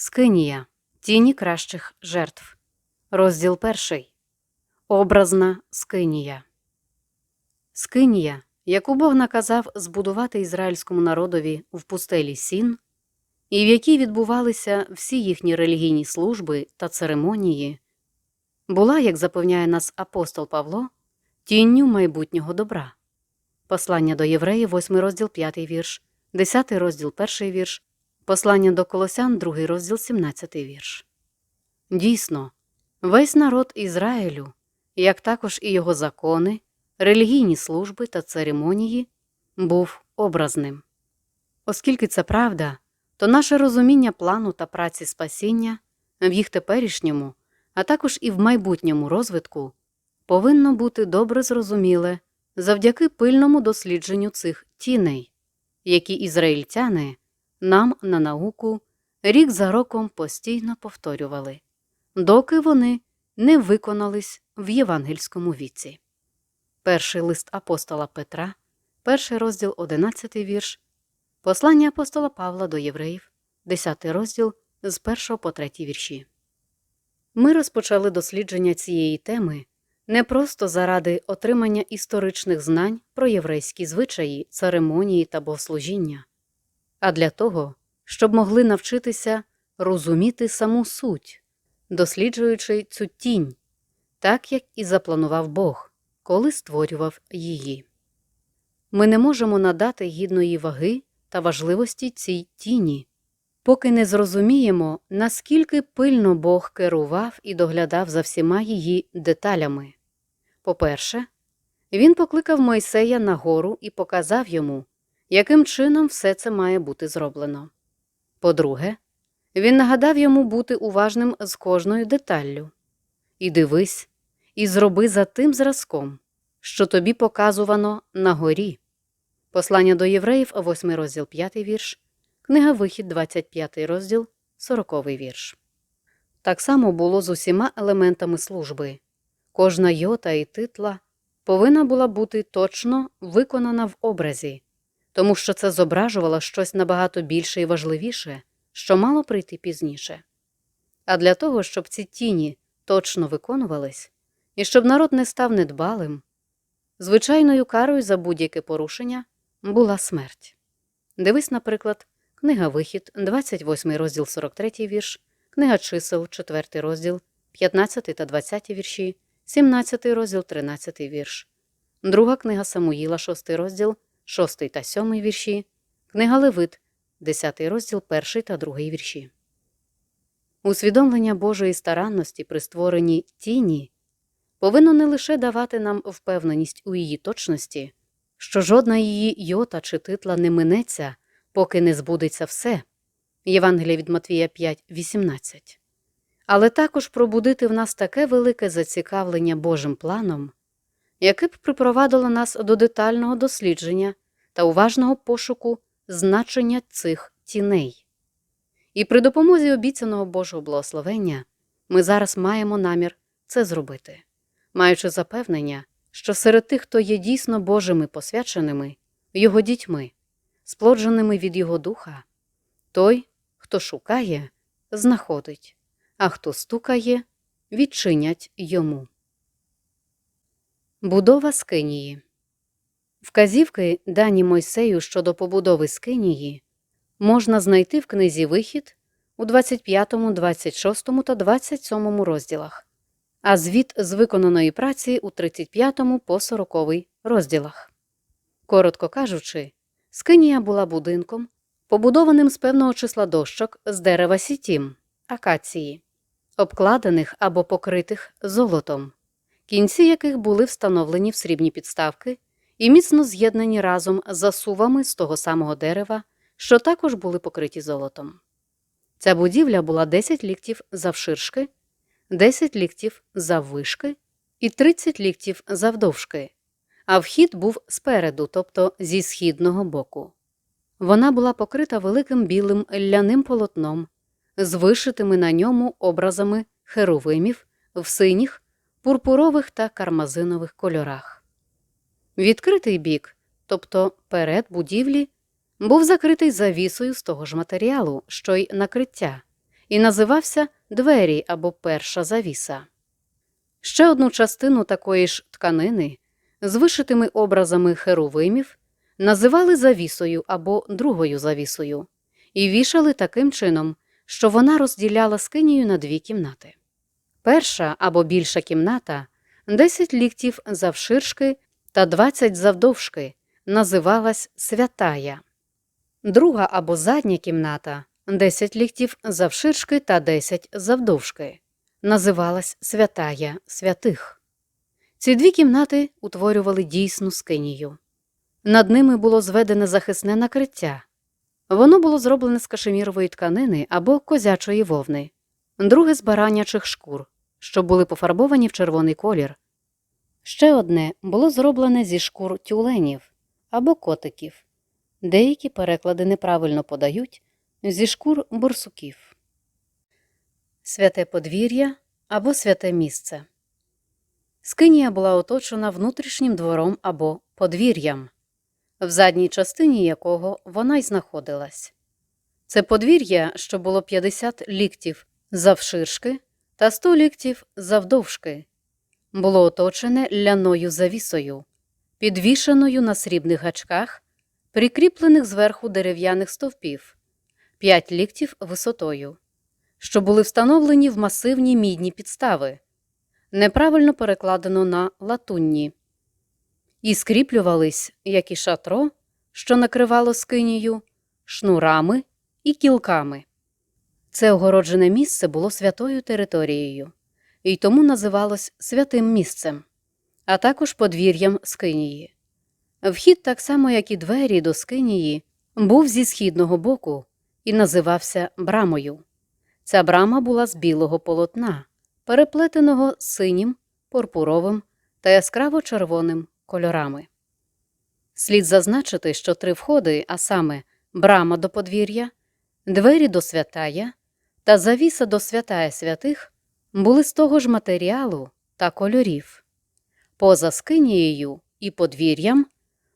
Скинія. Тіні кращих жертв. Розділ перший. Образна Скинія. Скинія, яку Бог наказав збудувати ізраїльському народові в пустелі Сін, і в якій відбувалися всі їхні релігійні служби та церемонії, була, як запевняє нас апостол Павло, тінню майбутнього добра. Послання до євреїв, 8 розділ 5 вірш, 10 розділ 1 вірш, послання до Колосян, 2 розділ 17 вірш. Дійсно, весь народ Ізраїлю, як також і його закони, релігійні служби та церемонії, був образним. Оскільки це правда, то наше розуміння плану та праці спасіння в їх теперішньому, а також і в майбутньому розвитку повинно бути добре зрозуміле завдяки пильному дослідженню цих тіней, які ізраїльтяни нам на науку рік за роком постійно повторювали, доки вони не виконались в євангельському віці. Перший лист апостола Петра, перший розділ 11 вірш, послання апостола Павла до євреїв, 10 розділ з 1 по 3 вірші. Ми розпочали дослідження цієї теми не просто заради отримання історичних знань про єврейські звичаї, церемонії та богослужіння, а для того, щоб могли навчитися розуміти саму суть, досліджуючи цю тінь, так як і запланував Бог, коли створював її. Ми не можемо надати гідної ваги та важливості цій тіні, поки не зрозуміємо, наскільки пильно Бог керував і доглядав за всіма її деталями. По-перше, він покликав Мойсея на гору і показав йому, яким чином все це має бути зроблено. По-друге, він нагадав йому бути уважним з кожною деталлю. І дивись, і зроби за тим зразком, що тобі показувано на горі. Послання до євреїв, 8 розділ 5 вірш, книга Вихід, 25 розділ, 40 вірш. Так само було з усіма елементами служби. Кожна йота і титла повинна була бути точно виконана в образі, тому що це зображувало щось набагато більше і важливіше, що мало прийти пізніше. А для того, щоб ці тіні точно виконувались, і щоб народ не став недбалим, звичайною карою за будь-яке порушення була смерть. Дивись, наприклад, книга Вихід, 28 розділ 43 вірш, книга чисел, 4 розділ, 15 та 20 вірші, 17 розділ, 13 вірш, друга книга Самуїла, 6 розділ, 6 та 7 вірші, книга Левит, 10 розділ, 1 та 2 вірші. Усвідомлення Божої старанності при створенні тіні повинно не лише давати нам впевненість у її точності, що жодна її йота чи титла не минеться, поки не збудеться все. Євангелія від Матвія 5, 18. Але також пробудити в нас таке велике зацікавлення Божим планом, яке б припровадило нас до детального дослідження та уважного пошуку значення цих тіней. І при допомозі обіцяного Божого благословення ми зараз маємо намір це зробити, маючи запевнення, що серед тих, хто є дійсно Божими посвяченими, його дітьми, сплодженими від Його духа, той, хто шукає, знаходить, а хто стукає, відчинять йому. Будова Скинії Вказівки, дані Мойсею щодо побудови Скинії, можна знайти в книзі Вихід у 25, 26 та 27 розділах, а звіт з виконаної праці у 35 по 40 розділах. Коротко кажучи, Скинія була будинком, побудованим з певного числа дощок з дерева сітім, акації, обкладених або покритих золотом, кінці яких були встановлені в срібні підставки і міцно з'єднані разом з засувами з того самого дерева, що також були покриті золотом. Ця будівля була 10 ліктів завширшки, 10 ліктів заввишки і 30 ліктів завдовжки, а вхід був спереду, тобто зі східного боку. Вона була покрита великим білим ляним полотном з вишитими на ньому образами херовимів в синіх, пурпурових та кармазинових кольорах. Відкритий бік, тобто перед будівлі, був закритий завісою з того ж матеріалу, що й накриття, і називався двері або перша завіса. Ще одну частину такої ж тканини з вишитими образами херовимів називали завісою або другою завісою і вішали таким чином, що вона розділяла скинію на дві кімнати. Перша або більша кімната 10 ліктів завширшки та 20 завдовжки називалась святая. Друга або задня кімната 10 ліктів завширшки та 10 завдовжки називалась святая святих. Ці дві кімнати утворювали дійсну скинію. Над ними було зведене захисне накриття. Воно було зроблене з кашемірової тканини або козячої вовни, друге з баранячих шкур, що були пофарбовані в червоний колір. Ще одне було зроблене зі шкур тюленів або котиків. Деякі переклади неправильно подають зі шкур борсуків. Святе подвір'я або святе місце. Скинія була оточена внутрішнім двором або подвір'ям, в задній частині якого вона й знаходилась. Це подвір'я, що було 50 ліктів завширшки та 100 ліктів завдовжки, було оточене ляною завісою, підвішеною на срібних гачках, прикріплених зверху дерев'яних стовпів, 5 ліктів висотою, що були встановлені в масивні мідні підстави, неправильно перекладено на латунні, і скріплювались, як і шатро, що накривало скинію, шнурами і кілками. Це огороджене місце було святою територією і тому називалось святим місцем, а також подвір'ям скинії. Вхід, так само як і двері до скинії, був зі східного боку і називався брамою. Ця брама була з білого полотна, переплетеного синім, пурпуровим та яскраво червоним кольорами. Слід зазначити, що три входи, а саме брама до подвір'я, двері до святая та завіса до святая святих, були з того ж матеріалу та кольорів. Поза скинією і подвір'ям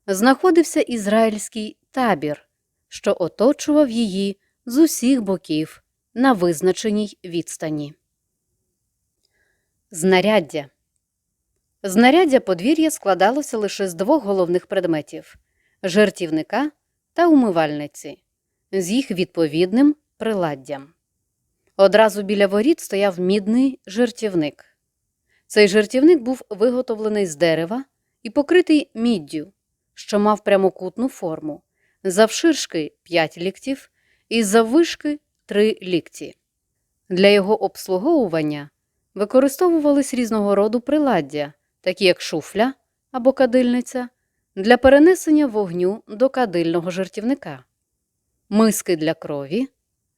знаходився ізраїльський табір, що оточував її з усіх боків на визначеній відстані. Знаряддя Знаряддя подвір'я складалося лише з двох головних предметів жертівника та умивальниці, з їх відповідним приладдям. Одразу біля воріт стояв мідний жертівник. Цей жертівник був виготовлений з дерева і покритий міддю, що мав прямокутну форму, завширшки 5 ліктів і заввишки 3 лікті. Для його обслуговування використовувались різного роду приладдя, такі як шуфля або кадильниця, для перенесення вогню до кадильного жертівника, миски для крові,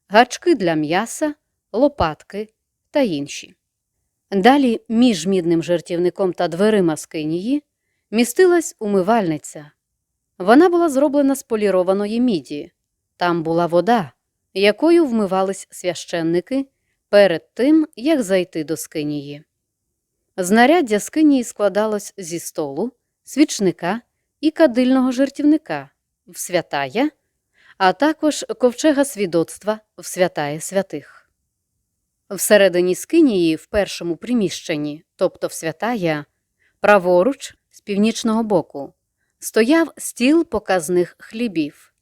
гачки для м'яса, лопатки та інші. Далі між мідним жертівником та дверима скинії містилась умивальниця. Вона була зроблена з полірованої міді. Там була вода, якою вмивались священники перед тим, як зайти до скинії. Знаряддя скинії складалось зі столу, свічника і кадильного жертівника в святая, а також ковчега свідоцтва в святая святих. Всередині скинії, в першому приміщенні, тобто в святая, праворуч з північного боку, стояв стіл показних хлібів,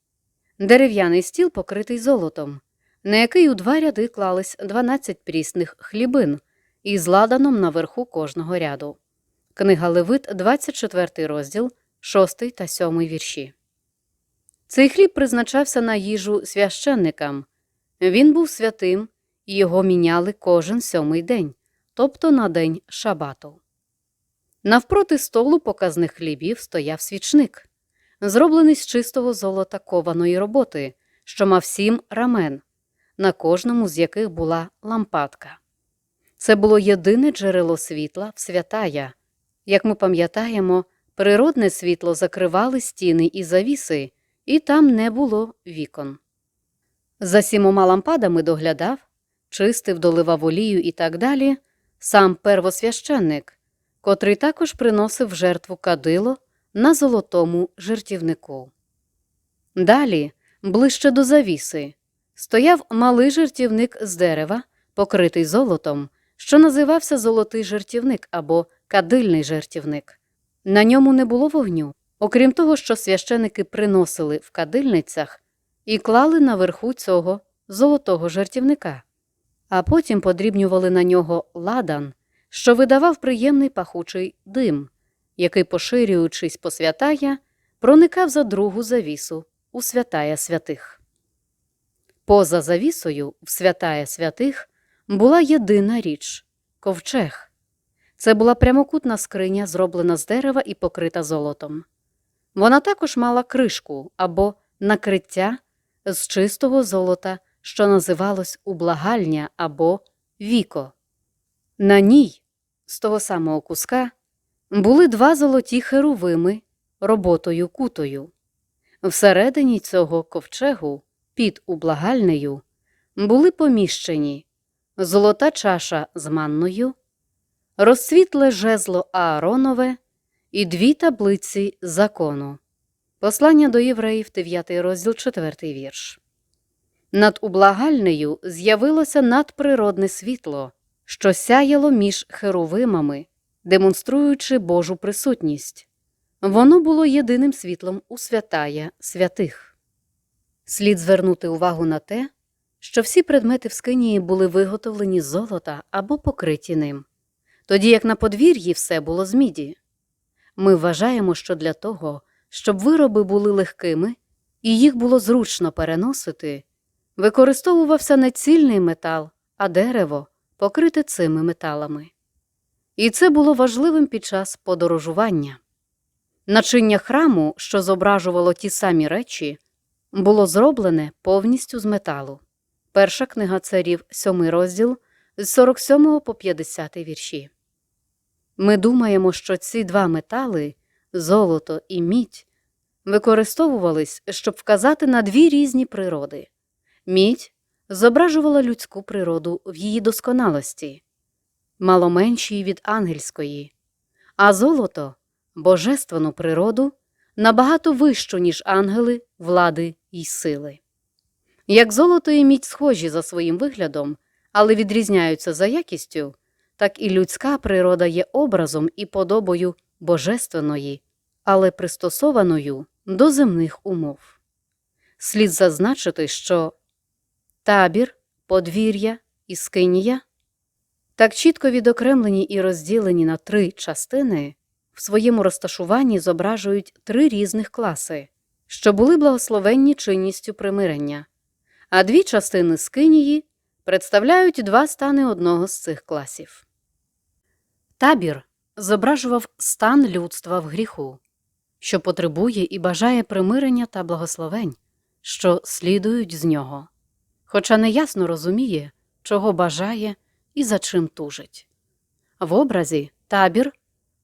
дерев'яний стіл покритий золотом, на який у два ряди клались 12 прісних хлібин із ладаном наверху кожного ряду. Книга Левит, 24 розділ, 6 та 7 вірші. Цей хліб призначався на їжу священникам. Він був святим, його міняли кожен сьомий день, тобто на день шабату. Навпроти столу показних хлібів стояв свічник, зроблений з чистого золота кованої роботи, що мав сім рамен, на кожному з яких була лампадка. Це було єдине джерело світла в святая. Як ми пам'ятаємо, природне світло закривали стіни і завіси, і там не було вікон. За сімома лампадами доглядав, чистив, доливав олію і так далі, сам первосвященник, котрий також приносив жертву кадило на золотому жертівнику. Далі, ближче до завіси, стояв малий жертівник з дерева, покритий золотом, що називався золотий жертівник або кадильний жертівник. На ньому не було вогню, окрім того, що священики приносили в кадильницях і клали наверху цього золотого жертівника, а потім подрібнювали на нього ладан, що видавав приємний пахучий дим, який, поширюючись по святая, проникав за другу завісу у святая святих. Поза завісою в святая святих була єдина річ ковчег. Це була прямокутна скриня, зроблена з дерева і покрита золотом. Вона також мала кришку або накриття з чистого золота, що називалось ублагальня або віко. На ній, з того самого куска, були два золоті херувими роботою кутою. Всередині цього ковчегу, під ублагальнею, були поміщені золота чаша з манною, розцвітле жезло Ааронове і дві таблиці закону. Послання до євреїв, 9 розділ, 4 вірш. Над ублагальнею з'явилося надприродне світло, що сяяло між херовимами, демонструючи Божу присутність. Воно було єдиним світлом у святая святих. Слід звернути увагу на те, що всі предмети в скинії були виготовлені з золота або покриті ним, тоді як на подвір'ї все було з міді. Ми вважаємо, що для того, щоб вироби були легкими і їх було зручно переносити, використовувався не цільний метал, а дерево, покрите цими металами. І це було важливим під час подорожування. Начиння храму, що зображувало ті самі речі, було зроблене повністю з металу. Перша книга царів, 7 розділ з 47 по 50 вірші. Ми думаємо, що ці два метали золото і мідь використовувались, щоб вказати на дві різні природи. Мідь зображувала людську природу в її досконалості, мало меншій від ангельської, а золото божественну природу набагато вищу, ніж ангели, влади й сили. Як золото і мідь схожі за своїм виглядом, але відрізняються за якістю, так і людська природа є образом і подобою божественної, але пристосованою до земних умов. Слід зазначити, що табір, подвір'я і скинія так чітко відокремлені і розділені на три частини, в своєму розташуванні зображують три різних класи, що були благословенні чинністю примирення, а дві частини скинії представляють два стани одного з цих класів. Табір зображував стан людства в гріху, що потребує і бажає примирення та благословень, що слідують з нього, хоча неясно розуміє, чого бажає і за чим тужить. В образі табір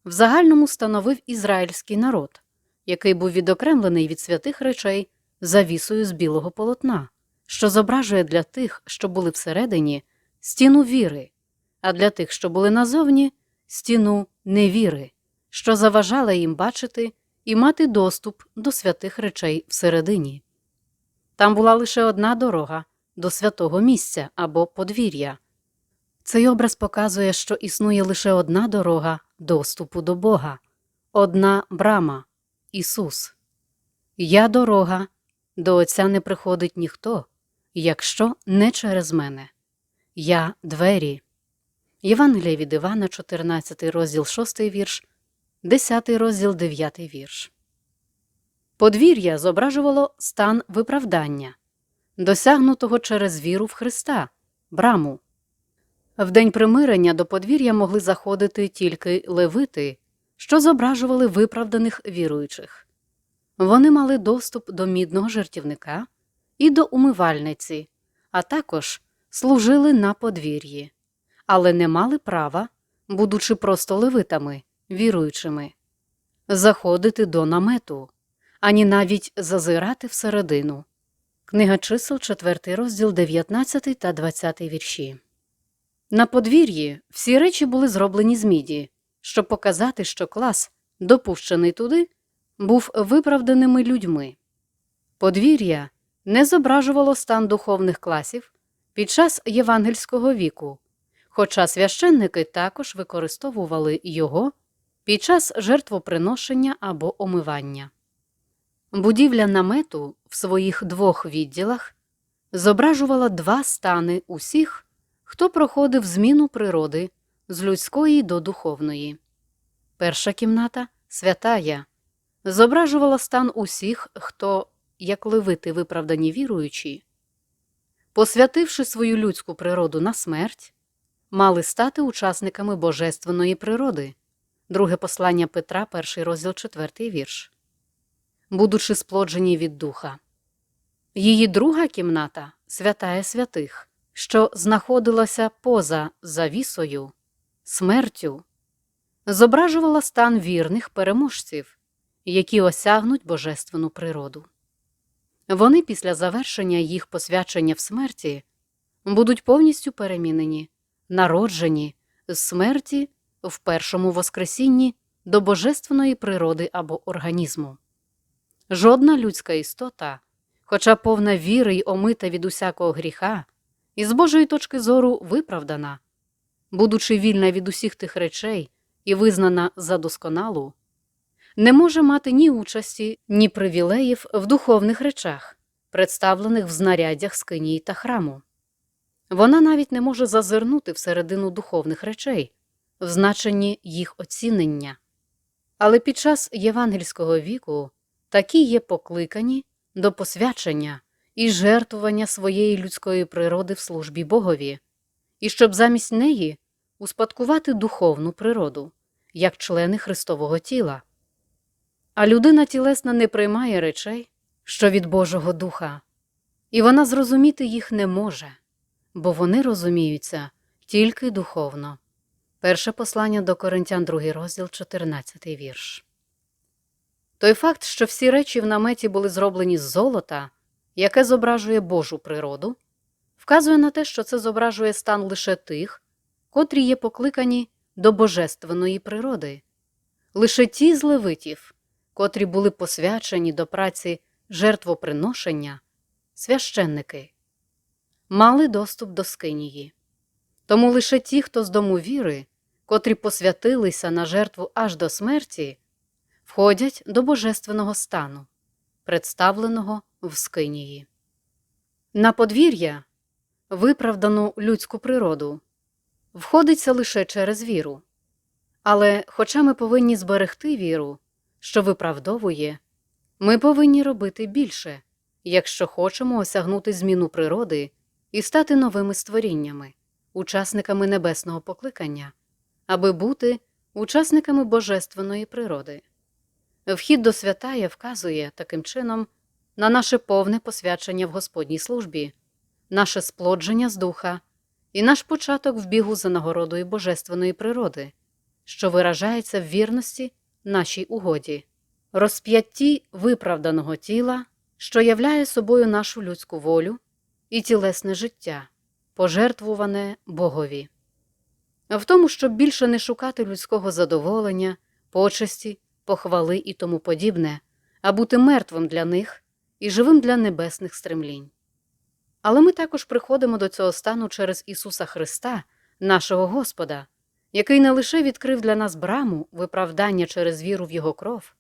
в загальному становив ізраїльський народ, який був відокремлений від святих речей завісою з білого полотна, що зображує для тих, що були всередині, стіну віри, а для тих, що були назовні, стіну невіри, що заважала їм бачити і мати доступ до святих речей всередині. Там була лише одна дорога до святого місця або подвір'я. Цей образ показує, що існує лише одна дорога доступу до Бога, одна брама Ісус. Я дорога, до Отця не приходить ніхто, якщо не через мене. Я двері. Євангелія від Івана, 14 розділ 6 вірш, 10 розділ 9 вірш. Подвір'я зображувало стан виправдання, досягнутого через віру в Христа, браму. В день примирення до подвір'я могли заходити тільки левити, що зображували виправданих віруючих. Вони мали доступ до мідного жертівника і до умивальниці, а також служили на подвір'ї, але не мали права, будучи просто левитами, віруючими, заходити до намету, ані навіть зазирати всередину. Книга чисел, 4 розділ 19 та 20 вірші. На подвір'ї всі речі були зроблені з міді, щоб показати, що клас, допущений туди, був виправданими людьми. Подвір'я не зображувало стан духовних класів під час євангельського віку, хоча священники також використовували його під час жертвоприношення або омивання. Будівля намету в своїх двох відділах зображувала два стани усіх, хто проходив зміну природи з людської до духовної. Перша кімната святая, зображувала стан усіх, хто, як левити виправдані віруючі, посвятивши свою людську природу на смерть, мали стати учасниками божественної природи. Друге послання Петра, перший розділ, четвертий вірш. Будучи сплоджені від духа. Її друга кімната святая святих, що знаходилася поза завісою, смертю, зображувала стан вірних переможців, які осягнуть божественну природу. Вони після завершення їх посвячення в смерті будуть повністю перемінені, народжені з смерті в першому воскресінні до божественної природи або організму. Жодна людська істота, хоча повна віри й омита від усякого гріха, і з Божої точки зору виправдана, будучи вільна від усіх тих речей і визнана за досконалу, не може мати ні участі, ні привілеїв в духовних речах, представлених в знаряддях скинії та храму. Вона навіть не може зазирнути всередину духовних речей, в значенні їх оцінення. Але під час євангельського віку такі є покликані до посвячення і жертвування своєї людської природи в службі Богові, і щоб замість неї успадкувати духовну природу, як члени Христового тіла. А людина тілесна не приймає речей, що від Божого Духа, і вона зрозуміти їх не може, бо вони розуміються тільки духовно. Перше послання до Коринтян, 2 розділ, 14 вірш. Той факт, що всі речі в наметі були зроблені з золота, яке зображує Божу природу, вказує на те, що це зображує стан лише тих, котрі є покликані до божественної природи, лише ті з левитів, котрі були посвячені до праці жертвоприношення, священники, мали доступ до скинії. Тому лише ті, хто з дому віри, котрі посвятилися на жертву аж до смерті, входять до божественного стану, представленого в скинії. На подвір'я, виправдану людську природу, входиться лише через віру. Але, хоча ми повинні зберегти віру, що виправдовує, ми повинні робити більше, якщо хочемо осягнути зміну природи і стати новими створіннями, учасниками небесного покликання, аби бути учасниками божественної природи. Вхід до святая вказує таким чином на наше повне посвячення в Господній службі, наше сплодження з духа і наш початок в бігу за нагородою божественної природи, що виражається в вірності нашій угоді, розп'ятті виправданого тіла, що являє собою нашу людську волю і тілесне життя, пожертвуване Богові. В тому, щоб більше не шукати людського задоволення, почесті, похвали і тому подібне, а бути мертвим для них і живим для небесних стремлінь. Але ми також приходимо до цього стану через Ісуса Христа, нашого Господа, який не лише відкрив для нас браму виправдання через віру в Його кров,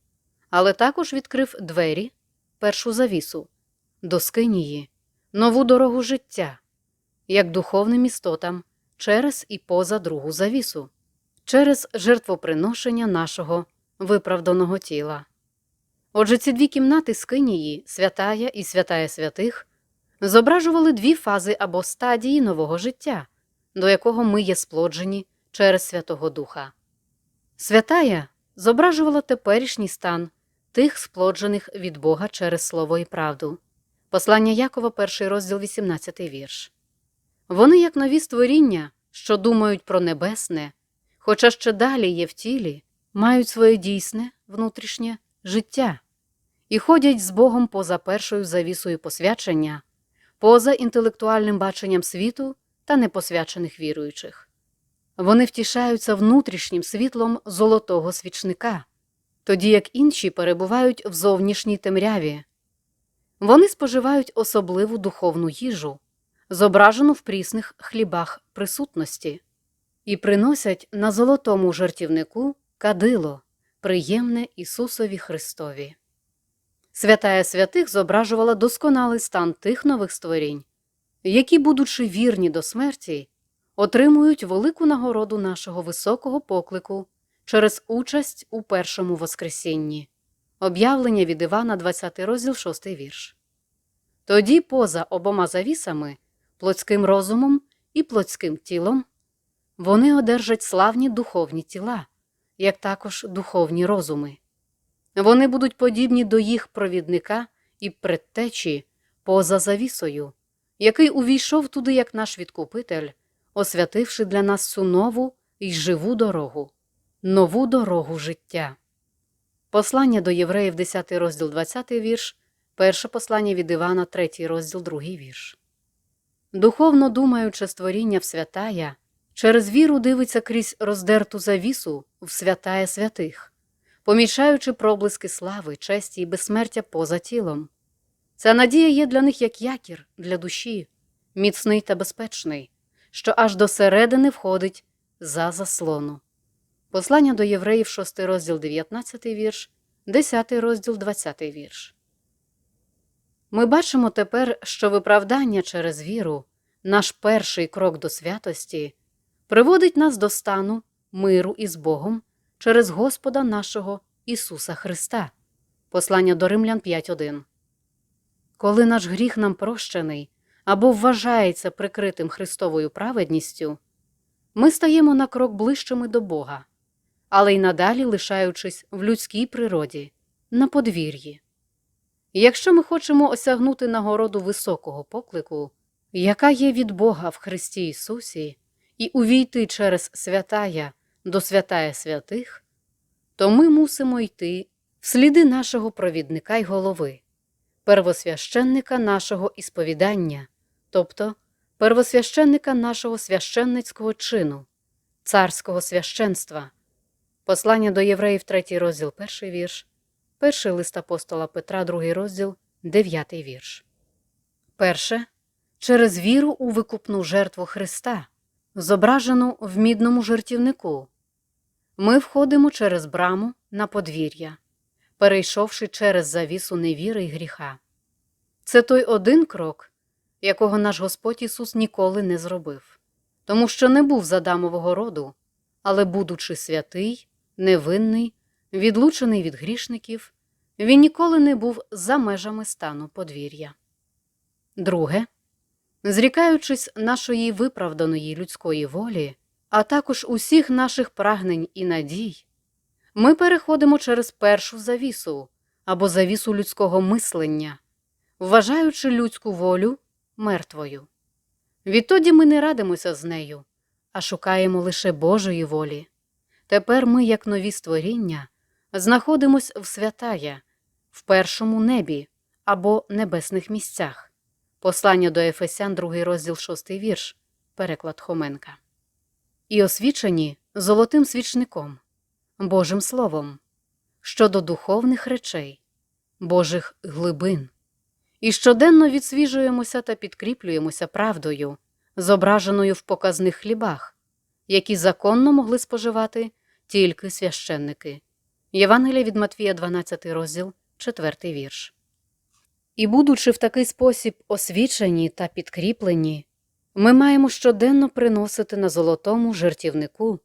але також відкрив двері, першу завісу, до скинії, нову дорогу життя, як духовним істотам через і поза другу завісу, через жертвоприношення нашого виправданого тіла. Отже, ці дві кімнати скинії, святая і святая святих, зображували дві фази або стадії нового життя, до якого ми є сплоджені через Святого Духа. Святая зображувала теперішній стан тих сплоджених від Бога через Слово і правду. Послання Якова, перший розділ 18 вірш. Вони, як нові створіння, що думають про небесне, хоча ще далі є в тілі, мають своє дійсне, внутрішнє життя і ходять з Богом поза першою завісою посвячення, поза інтелектуальним баченням світу та непосвячених віруючих. Вони втішаються внутрішнім світлом золотого свічника, тоді як інші перебувають в зовнішній темряві. Вони споживають особливу духовну їжу, зображену в прісних хлібах присутності, і приносять на золотому жертівнику кадило, приємне Ісусові Христові. Святая святих зображувала досконалий стан тих нових створінь, які, будучи вірні до смерті, отримують велику нагороду нашого високого поклику через участь у першому Воскресінні. Об'явлення від Івана, 20 розділ, 6 вірш. Тоді, поза обома завісами, плотським розумом і плотським тілом, вони одержать славні духовні тіла, як також духовні розуми. Вони будуть подібні до їх провідника і предтечі поза завісою, який увійшов туди як наш відкупитель, освятивши для нас цю нову і живу дорогу, нову дорогу життя. Послання до євреїв, 10 розділ 20 вірш, перше послання від Івана, 3 розділ 2 вірш. Духовно думаюче створіння в святая, через віру дивиться крізь роздерту завісу в святая святих, помічаючи проблиски слави, честі і безсмертя поза тілом. Ця надія є для них як якір для душі, міцний та безпечний, що аж до середини входить за заслону. Послання до євреїв, 6 розділ 19 вірш, 10 розділ 20 вірш. Ми бачимо тепер, що виправдання через віру, наш перший крок до святості, приводить нас до стану миру із Богом через Господа нашого Ісуса Христа. Послання до Римлян 5.1. Коли наш гріх нам прощений або вважається прикритим Христовою праведністю, ми стаємо на крок ближчими до Бога, але й надалі лишаючись в людській природі, на подвір'ї. Якщо ми хочемо осягнути нагороду високого поклику, яка є від Бога в Христі Ісусі, і увійти через святая до святая святих, то ми мусимо йти в сліди нашого провідника й голови, первосвященника нашого ісповідання, тобто первосвященника нашого священницького чину, царського священства. Послання до євреїв, 3 розділ, 1 вірш, перший лист апостола Петра, 2 розділ, 9 вірш. Перше через віру у викупну жертву Христа, зображену в мідному жертівнику. Ми входимо через браму на подвір'я, перейшовши через завісу невіри й гріха. Це той один крок, якого наш Господь Ісус ніколи не зробив, тому що не був з Адамового роду, але, будучи святий, невинний, відлучений від грішників, він ніколи не був за межами стану подвір'я. Друге, зрікаючись нашої виправданої людської волі, а також усіх наших прагнень і надій, ми переходимо через першу завісу або завісу людського мислення, вважаючи людську волю мертвою. Відтоді ми не радимося з нею, а шукаємо лише Божої волі. Тепер ми, як нові створіння, знаходимось в святая, в першому небі або небесних місцях. Послання до Ефесян, 2 розділ 6 вірш, переклад Хоменка. І освічені золотим свічником, Божим Словом, щодо духовних речей, Божих глибин, і щоденно відсвіжуємося та підкріплюємося правдою, зображеною в показних хлібах, які законно могли споживати тільки священники. Євангелія від Матвія, 12 розділ, 4 вірш. І, будучи в такий спосіб освічені та підкріплені, ми маємо щоденно приносити на золотому жертівнику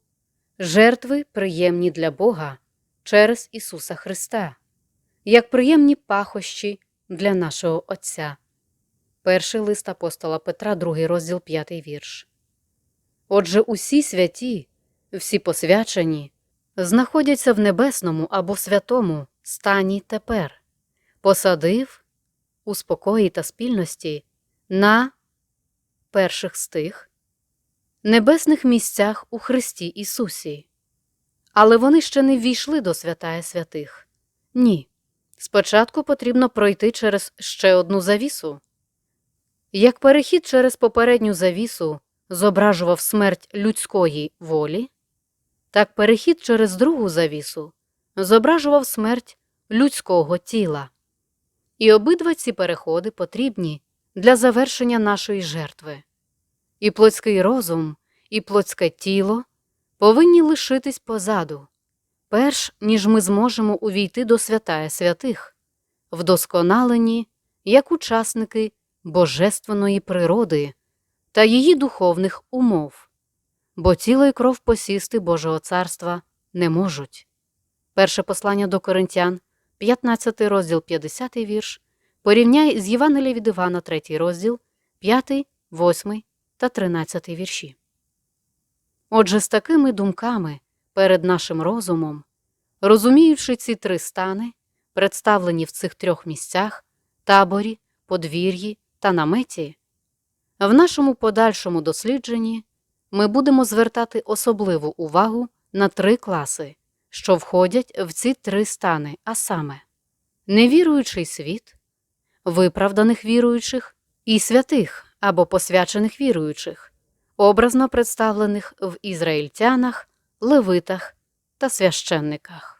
жертви, приємні для Бога через Ісуса Христа, як приємні пахощі для нашого Отця. Перший лист апостола Петра, 2 розділ 5 вірш. Отже, усі святі, всі посвячені, знаходяться в небесному або святому стані тепер, посадив у спокої та спільності на перших стих, небесних місцях у Христі Ісусі. Але вони ще не ввійшли до святая святих. Ні. Спочатку потрібно пройти через ще одну завісу. Як перехід через попередню завісу зображував смерть людської волі, так перехід через другу завісу зображував смерть людського тіла. І обидва ці переходи потрібні для завершення нашої жертви. І плотський розум, і плотське тіло повинні лишитись позаду, перш ніж ми зможемо увійти до святая святих, вдосконалені як учасники божественної природи та її духовних умов, бо тіло і кров посісти Божого царства не можуть. Перше послання до Коринтян, 15 розділ 50 вірш, порівняй з Євангелія від Івана, 3 розділ, 5, 8 та 13 вірші. Отже, з такими думками перед нашим розумом, розуміючи ці три стани, представлені в цих трьох місцях таборі, подвір'ї та наметі, в нашому подальшому дослідженні ми будемо звертати особливу увагу на три класи, що входять в ці три стани, а саме невіруючий світ, виправданих віруючих і святих або посвячених віруючих, образно представлених в ізраїльтянах, левитах та священниках.